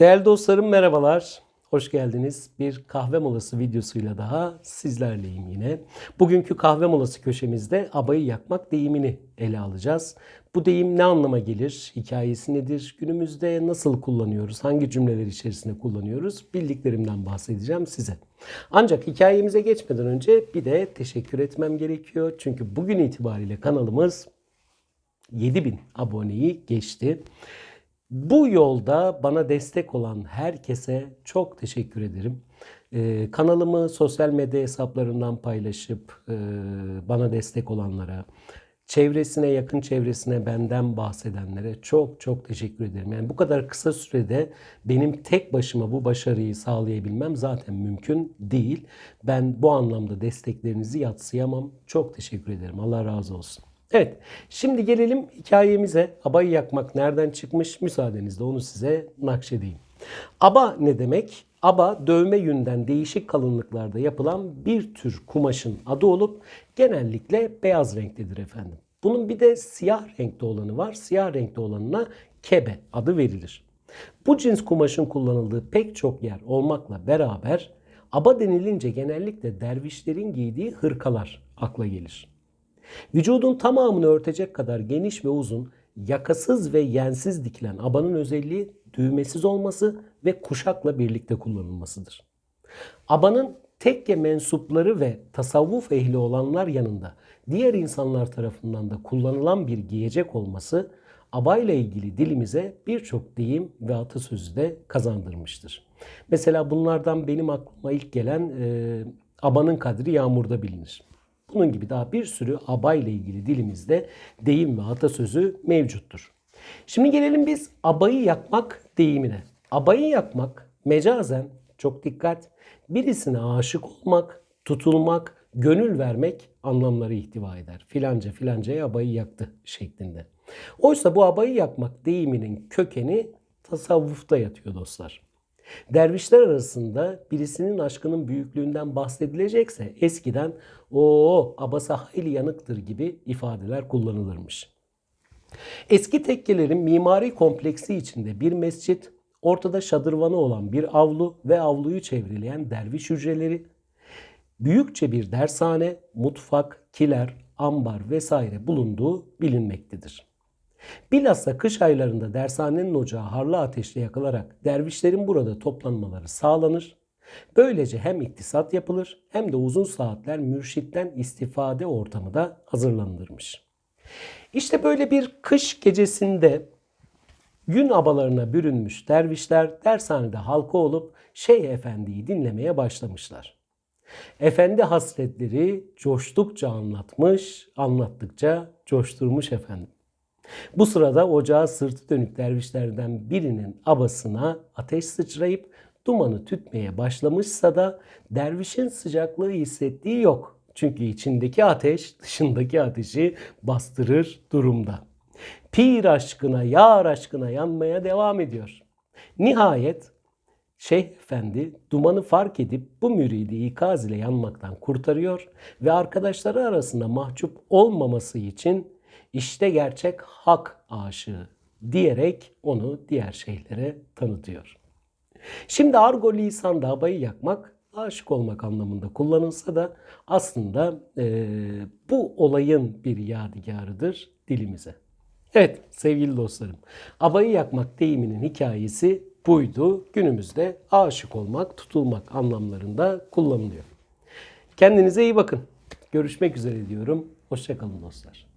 Değerli dostlarım merhabalar. Hoş geldiniz. Bir kahve molası videosuyla daha sizlerleyim yine. Bugünkü kahve molası köşemizde abayı yakmak deyimini ele alacağız. Bu deyim ne anlama gelir? Hikayesi nedir? Günümüzde nasıl kullanıyoruz? Hangi cümleler içerisinde kullanıyoruz? Bildiklerimden bahsedeceğim size. Ancak hikayemize geçmeden önce bir de teşekkür etmem gerekiyor. Çünkü bugün itibariyle kanalımız 7000 aboneyi geçti. Bu yolda bana destek olan herkese çok teşekkür ederim. Ee, kanalımı sosyal medya hesaplarından paylaşıp e, bana destek olanlara, çevresine yakın çevresine benden bahsedenlere çok çok teşekkür ederim. Yani bu kadar kısa sürede benim tek başıma bu başarıyı sağlayabilmem zaten mümkün değil. Ben bu anlamda desteklerinizi yatsıyamam. Çok teşekkür ederim. Allah razı olsun. Evet, şimdi gelelim hikayemize. Abayı yakmak nereden çıkmış? Müsaadenizle onu size nakşedeyim. Aba ne demek? Aba dövme yünden değişik kalınlıklarda yapılan bir tür kumaşın adı olup genellikle beyaz renktedir efendim. Bunun bir de siyah renkte olanı var. Siyah renkte olanına kebe adı verilir. Bu cins kumaşın kullanıldığı pek çok yer olmakla beraber aba denilince genellikle dervişlerin giydiği hırkalar akla gelir. Vücudun tamamını örtecek kadar geniş ve uzun, yakasız ve yensiz dikilen abanın özelliği düğmesiz olması ve kuşakla birlikte kullanılmasıdır. Abanın tekke mensupları ve tasavvuf ehli olanlar yanında diğer insanlar tarafından da kullanılan bir giyecek olması abayla ilgili dilimize birçok deyim ve atasözü de kazandırmıştır. Mesela bunlardan benim aklıma ilk gelen e, abanın kadri yağmurda bilinir. Bunun gibi daha bir sürü abayla ilgili dilimizde deyim ve atasözü mevcuttur. Şimdi gelelim biz abayı yakmak deyimine. Abayı yakmak mecazen çok dikkat birisine aşık olmak, tutulmak, gönül vermek anlamları ihtiva eder. Filanca filancaya abayı yaktı şeklinde. Oysa bu abayı yakmak deyiminin kökeni tasavvufta yatıyor dostlar. Dervişler arasında birisinin aşkının büyüklüğünden bahsedilecekse eskiden o abasa hayli yanıktır gibi ifadeler kullanılırmış. Eski tekkelerin mimari kompleksi içinde bir mescit, ortada şadırvanı olan bir avlu ve avluyu çevreleyen derviş hücreleri, büyükçe bir dershane, mutfak, kiler, ambar vesaire bulunduğu bilinmektedir. Bilhassa kış aylarında dershanenin ocağı harlı ateşle yakılarak dervişlerin burada toplanmaları sağlanır. Böylece hem iktisat yapılır hem de uzun saatler mürşitten istifade ortamı da hazırlanırmış. İşte böyle bir kış gecesinde gün abalarına bürünmüş dervişler dershanede halka olup Şeyh Efendi'yi dinlemeye başlamışlar. Efendi hasretleri coştukça anlatmış, anlattıkça coşturmuş efendim. Bu sırada ocağa sırtı dönük dervişlerden birinin abasına ateş sıçrayıp dumanı tütmeye başlamışsa da dervişin sıcaklığı hissettiği yok. Çünkü içindeki ateş dışındaki ateşi bastırır durumda. Pir aşkına, yar aşkına yanmaya devam ediyor. Nihayet Şeyh Efendi dumanı fark edip bu müridi ikaz ile yanmaktan kurtarıyor ve arkadaşları arasında mahcup olmaması için işte gerçek hak aşığı diyerek onu diğer şeylere tanıtıyor. Şimdi argo lisanda abayı yakmak aşık olmak anlamında kullanılsa da aslında e, bu olayın bir yadigarıdır dilimize. Evet sevgili dostlarım abayı yakmak deyiminin hikayesi buydu. Günümüzde aşık olmak, tutulmak anlamlarında kullanılıyor. Kendinize iyi bakın. Görüşmek üzere diyorum. Hoşçakalın dostlar.